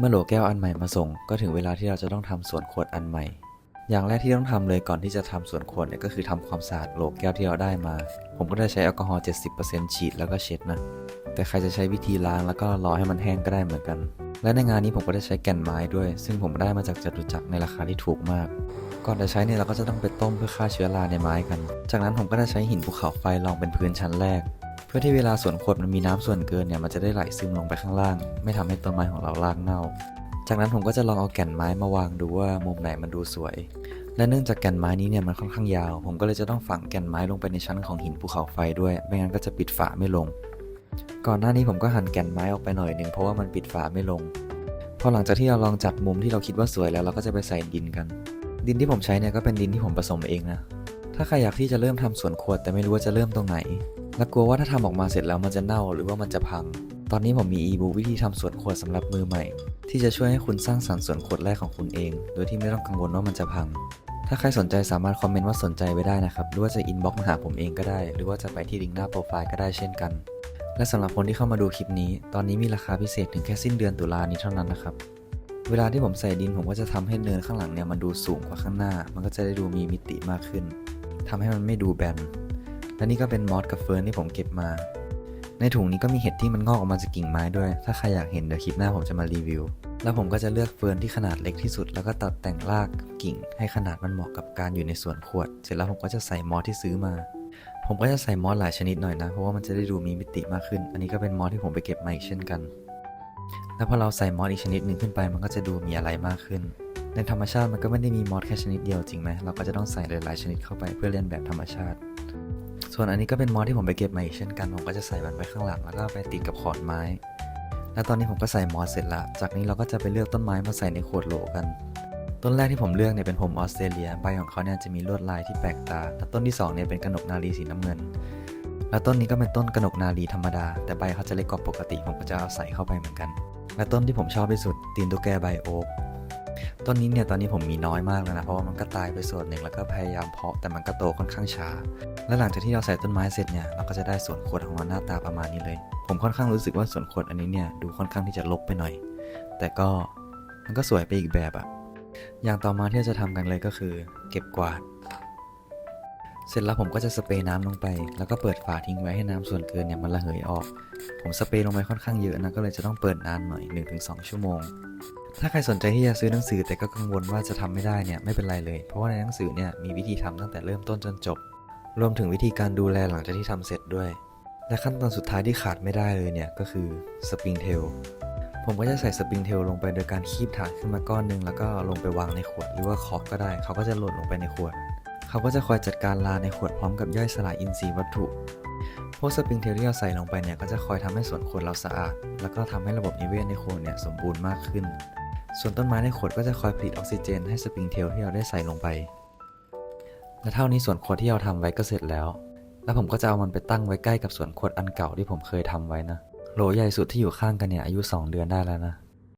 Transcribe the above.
เมื่อโหลแก้วอันใหม่มาส่ง ก็ถึงเวลาที่เราจะต้องทำส่วนขวดอันใหม่ อย่างแรกที่ต้องทำเลยก่อนที่จะทำส่วนขวดเนี่ยก็คือทำความสะอาดโหลแก้วที่เราได้มา ผมก็ได้ใช้แอลกอฮอล์70%ฉีดแล้วก็เช็ดนะ แต่ใครจะใช้วิธีล้างแล้วก็รอให้มันแห้งก็ได้เหมือนกัน และในงานนี้ผมก็ได้ใช้แก่นไม้ด้วย ซึ่งผมได้มาจากจตุจักรในราคาที่ถูกมาก ก่อนจะใช้เนี่ยเราก็จะต้องไปต้มเพื่อฆ่าเชื้อราในไม้กัน จากนั้นผมก็ได้ใช้หินภูเขาไฟรองเป็นพื้นชั้นแรกเพื่อที่เวลาส่วนขวดมันมีน้ำส่วนเกินเนี่ยมันจะได้ไหลซึมลงไปข้างล่าง ไม่ทำให้ต้นไม้ของเรารากเน่า จากนั้นผมก็จะลองเอาแก่นไม้มาวางดูว่ามุมไหนมันดูสวย และเนื่องจากแก่นไม้นี้เนี่ยมันค่อนข้างยาว ผมก็เลยจะต้องฝังแก่นไม้ลงไปในชั้นของหินภูเขาไฟด้วย ไม่งั้นก็จะปิดฝาไม่ลง ก่อนหน้านี้ผมก็หั่นแก่นไม้ออกไปหน่อยหนึ่งเพราะว่ามันปิดฝาไม่ลง พอหลังจากที่เราลองจัดมุมที่เราคิดว่าสวยแล้วเราก็จะไปใส่ดินกัน ดินที่ผมใช้เนี่ยก็เป็นดินที่ผมผสมเองนะ ถ้าใครอยากที่จะเริ่มทำสวนขวดแต่ไม่รู้ว่าจะเริ่มตรงไหน และกลัวว่าถ้าทำออกมาเสร็จแล้วมันจะเน่าหรือว่ามันจะพัง ตอนนี้ผมมีอีบุ๊กวิธีทำสวนขวดสำหรับมือใหม่ ที่จะช่วยให้คุณสร้างสรรค์สวนขวดแรกของคุณเอง โดยที่ไม่ต้องกังวลว่ามันจะพัง ถ้าใครสนใจสามารถคอมเมนต์ว่าสนใจไว้ได้นะครับ หรือว่าจะอินบ็อกซ์มาหาผมเองก็ได้ หรือว่าจะไปที่ลิงก์หน้าโปรไฟล์ก็ได้เช่นกัน และสำหรับคนที่เข้ามาดูคลิปนี้ ตอนนี้มีราคาพิเศษถึงแค่สิ้นเดือนตุลานี้เท่านั้นนะครับเวลาที่ผมใส่ดินผมก็จะทำให้เนินข้างหลังเนี่ยมันดูสูงกว่าข้างหน้า มันก็จะได้ดูมีมิติมากขึ้น ทำให้มันไม่ดูแบน และนี่ก็เป็นมอสกับเฟิร์นที่ผมเก็บมา ในถุงนี้ก็มีเห็ดที่มันงอกออกมาจากกิ่งไม้ด้วย ถ้าใครอยากเห็นเดี๋ยวคลิปหน้าผมจะมารีวิว แล้วผมก็จะเลือกเฟิร์นที่ขนาดเล็กที่สุด แล้วก็ตัดแต่งรากกิ่ง ให้ขนาดมันเหมาะกับการอยู่ในสวนขวด เสร็จแล้วผมก็จะใส่มอสที่ซื้อมา ผมก็จะใส่มอสหลายชนิดหน่อยนะ เพราะว่ามันจะได้ดูมีมิติมากขึ้น อันนี้ก็เป็นมอสที่ผมไปเก็บมาอีกเช่นกัน แล้วพอเราใส่มอสอีกชนิดหนึ่งขึ้นไป มันก็จะดูมีอะไรมากขึ้น ในธรรมชาติมันก็ไม่ได้มีมอสแค่ชนิดเดียวจริงไหมเราก็จะต้องใส่หลายๆชนิดเข้าไปเพื่อเลียนแบบธรรมชาติ ส่วนอันนี้ก็เป็นมอสที่ผมไปเก็บมาอีกเช่นกัน ผมก็จะใส่มันไว้ข้างหลังแล้วก็ไปติดกับขอนไม้ และตอนนี้ผมก็ใส่มอสเสร็จละ จากนี้เราก็จะไปเลือกต้นไม้มาใส่ในขวดโหลกัน ต้นแรกที่ผมเลือกเนี่ยเป็นผมออสเตรเลีย ใบของเขาเนี่ยจะมีลวดลายที่แปลกตา และต้นที่สองเนี่ยเป็นกระหนกนารีสีน้ำเงิน และต้นนี้ก็เป็นต้นกระหนกนารีธรรมดา แต่ใบเขาจะเล็กกว่าปกติ ผมก็จะเอาใส่เข้าไปเหมือนกัน และต้นที่ผมชอบที่สุดตีนตุ๊กแกใบโอ๊ก ต้นนี้เนี่ยตอนนี้ผมมีน้อยมากแล้วนะ เพราะว่ามันก็ตายไปส่วนหนึ่งแล้วก็พยายามเพาะแต่มันก็โตค่อนข้างช้า และหลังจากที่เราใส่ต้นไม้เสร็จเนี่ยเราก็จะได้สวนขวดของเราหน้าตาประมาณนี้เลย ผมค่อนข้างรู้สึกว่าสวนขวดอันนี้เนี่ยดูค่อนข้างที่จะลบไปหน่อย แต่ก็มันก็สวยไปอีกแบบอะอย่างต่อมาที่เราจะทำกันเลยก็คือ เก็บกวาด เสร็จแล้วผมก็จะสเปรย์น้ำลงไป แล้วก็เปิดฝาทิ้งไว้ให้น้ำส่วนเกินเนี่ยมันระเหยออก ผมสเปรย์ลงไปค่อนข้างเยอะนะก็เลยจะต้องเปิดนานหน่อย 1-2 ชั่วโมง ถ้าใครสนใจที่จะซื้อหนังสือแต่ก็กังวลว่าจะทำไม่ได้เนี่ยไม่เป็นไรเลย เพราะว่าในหนังสือเนี่ยมีวิธีทำตั้งแต่เริ่มต้นจนจบ รวมถึงวิธีการดูแลหลังจากที่ทำเสร็จด้วย และขั้นตอนสุดท้ายที่ขาดไม่ได้เลยเนี่ยก็คือสปริงเทลผมก็จะใส่สปริงเทลลงไปโดยการคีบถานขึ้นมาก้อนหนึงแล้วก็ลงไปวางในขวดหรือว่าคอกก็ได้ เขาก็จะหล่นลงไปในขวด เขาก็จะคอยจัดการลาในขวดพร้อมกับย่อยสลายอินทรีย์วัตถุพวกสปริงเทลที่เราใส่ลงไปเนี่ยก็จะคอยทำให้ส่วนขวดเราสะอาด แล้วก็ทำให้ระบบนิเวศในขวดเนี่ยสมบูรณ์มากขึ้น ส่วนต้นไม้ในขวดก็จะคอยผลิตออกซิเจนให้สปริงเทลที่เราได้ใส่ลงไป และเท่านี้ส่วนขวดที่เราทำไว้ก็เสร็จแล้ว แล้วผมก็จะเอามันไปตั้งไว้ใกล้กับส่วนขวดอันเก่าที่ผมเคยทำไว้นะ โหลใหญ่สุดที่อยู่ข้างกันเนี่ยอายุ 2 เดือนได้แล้วนะ